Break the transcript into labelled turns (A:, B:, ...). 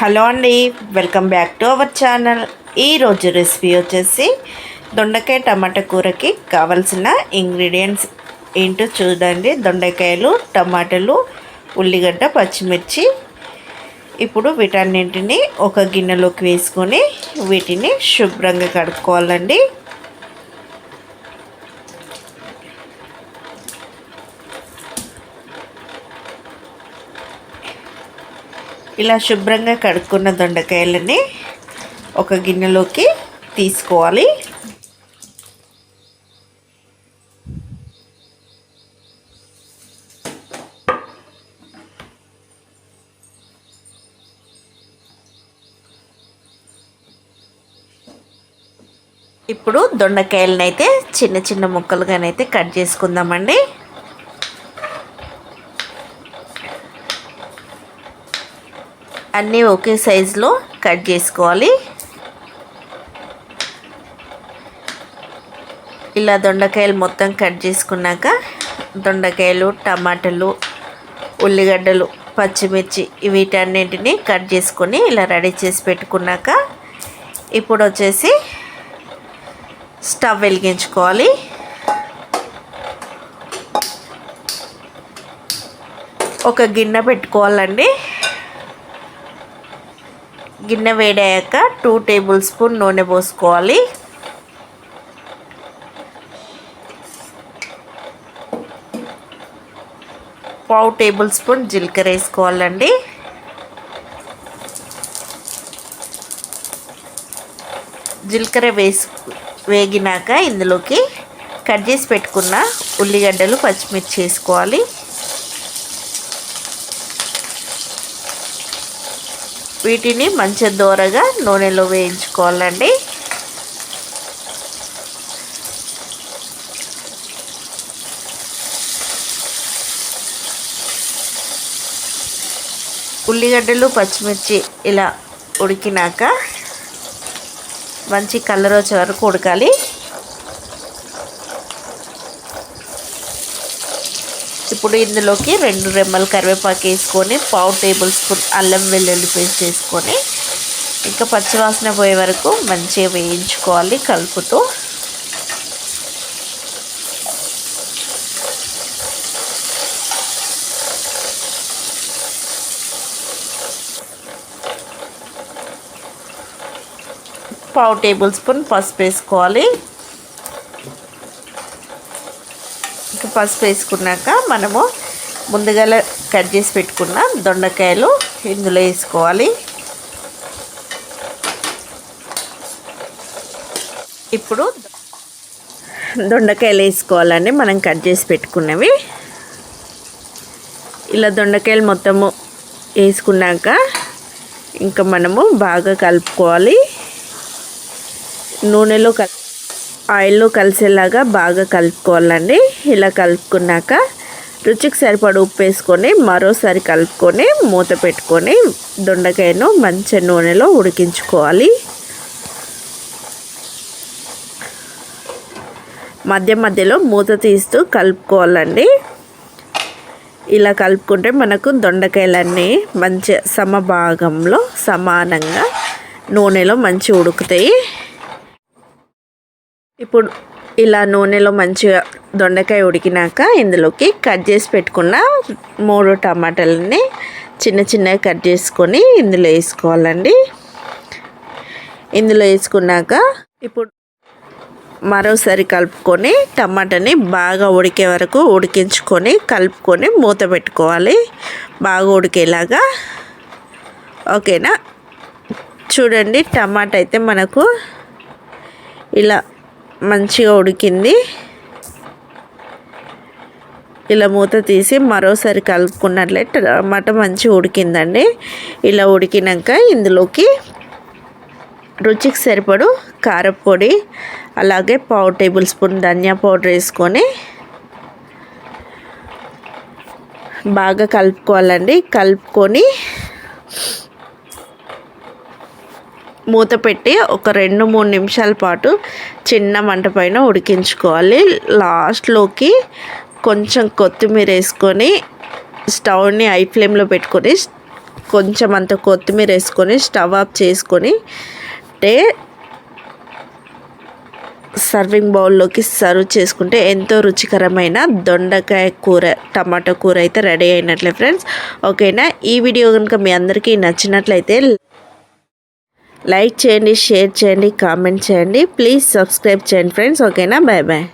A: Hello అండి welcome back to our channel. ఈరోజు recipe వచ్చేసి దొండకాయ టమాటా కూరకి కావలసిన ఇంగ్రీడియంట్స్ ఏంటో చూడండి దొండకాయలు టమాటాలు ఉల్లిగడ్డ పచ్చిమిర్చి. ఇప్పుడు వీటన్నింటిని ఒక గిన్నెలోకి వేసుకొని వీటిని శుభ్రంగా కడుక్కోవాలండి. ఇలా శుభ్రంగా కడుక్కున్న దొండకాయలని ఒక గిన్నెలోకి తీసుకోవాలి. ఇప్పుడు దొండకాయలనైతే అయితే చిన్న చిన్న ముక్కలుగానైతే కట్ చేసుకుందామండి. అన్నీ ఒకే సైజులో కట్ చేసుకోవాలి. ఇలా దొండకాయలు మొత్తం కట్ చేసుకున్నాక దొండకాయలు టమాటాలు ఉల్లిగడ్డలు పచ్చిమిర్చి వీటన్నింటిని కట్ చేసుకొని ఇలా రెడీ చేసి పెట్టుకున్నాక ఇప్పుడు వచ్చేసి స్టవ్ వెలిగించుకోవాలి. ఒక గిన్నె పెట్టుకోవాలండి. గిన్నె వేడాక టూ టేబుల్ స్పూన్ నూనె పోసుకోవాలి. పావు టేబుల్ స్పూన్ జీలకర్ర వేసుకోవాలండి. జీలకర్ర వేసు వేగినాక ఇందులోకి కట్ చేసి పెట్టుకున్న ఉల్లిగడ్డలు పచ్చిమిర్చి వేసుకోవాలి. వీటిని మంచి దూరగా నూనెలో వేయించుకోవాలండి. ఉల్లిగడ్డలు పచ్చిమిర్చి ఇలా ఉడికినాక మంచి కలర్ వచ్చే వరకు ఉడకాలి. ఇప్పుడు ఇందులోకి రెండు రెమ్మలు కరివేపాకు వేసుకొని పావు టేబుల్ స్పూన్ అల్లం వెల్లుల్లి పేస్ట్ వేసుకొని ఇంకా పచ్చివాసన పోయే వరకు మంచిగా వేయించుకోవాలి కలుపుతూ. పావు టేబుల్ స్పూన్ పసుపు వేసుకోవాలి. పసుపు వేసుకున్నాక మనము ముందుగా కట్ చేసి పెట్టుకున్న దొండకాయలు ఇందులో వేసుకోవాలి. ఇప్పుడు దొండకాయలు వేసుకోవాలండి మనం కట్ చేసి పెట్టుకున్నవి. ఇలా దొండకాయలు మొత్తము వేసుకున్నాక ఇంకా మనము బాగా కలుపుకోవాలి. నూనెలో కలుపు ఆయిల్లో కలిసేలాగా బాగా కలుపుకోవాలండి. ఇలా కలుపుకున్నాక రుచికి సరిపడ ఉప్పు వేసుకొని మరోసారి కలుపుకొని మూత పెట్టుకొని దొండకాయను మంచి నూనెలో ఉడికించుకోవాలి. మధ్య మధ్యలో మూత తీస్తూ కలుపుకోవాలండి. ఇలా కలుపుకుంటే మనకు దొండకాయలన్నీ మంచి సమభాగంలో సమానంగా నూనెలో మంచి ఉడుకుతాయి. ఇప్పుడు ఇలా నూనెలో మంచిగా దొండకాయ ఉడికినాక ఇందులోకి కట్ చేసి పెట్టుకున్న మూడు టమాటాలని చిన్న చిన్నగా కట్ చేసుకొని ఇందులో వేసుకోవాలండి. ఇందులో వేసుకున్నాక ఇప్పుడు మరోసారి కలుపుకొని టమాటాని బాగా ఉడికే వరకు ఉడికించుకొని కలుపుకొని మూత పెట్టుకోవాలి. బాగా ఉడికేలాగా. ఓకేనా? చూడండి టమాటా అయితే మనకు ఇలా మంచిగా ఉడికింది. ఇలా మూత తీసి మరోసారి కలుపుకున్నట్లయితే టమాటా మంచిగా ఉడికిందండి. ఇలా ఉడికినాక ఇందులోకి రుచికి సరిపడు కారపొడి అలాగే పావు టేబుల్ స్పూన్ ధనియా పౌడర్ వేసుకొని బాగా కలుపుకోవాలండి. కలుపుకొని మూత పెట్టి ఒక రెండు మూడు నిమిషాల పాటు చిన్న మంట పైన ఉడికించుకోవాలి. లాస్ట్లోకి కొంచెం కొత్తిమీర వేసుకొని స్టవ్ని హై ఫ్లేమ్లో పెట్టుకొని కొంచెం అంత కొత్తిమీర వేసుకొని స్టవ్ ఆఫ్ చేసుకొని అంటే సర్వింగ్ బౌల్లోకి సర్వ్ చేసుకుంటే ఎంతో రుచికరమైన దొండకాయ కూర టమాటో కూర అయితే రెడీ అయినట్లే ఫ్రెండ్స్. ఓకేనా? ఈ వీడియో కనుక మీ అందరికీ నచ్చినట్లయితే లైక్ చేయండి షేర్ చేయండి కామెంట్ చేయండి. ప్లీజ్ సబ్స్క్రైబ్ చేయండి ఫ్రెండ్స్. ఓకేనా? Bye bye.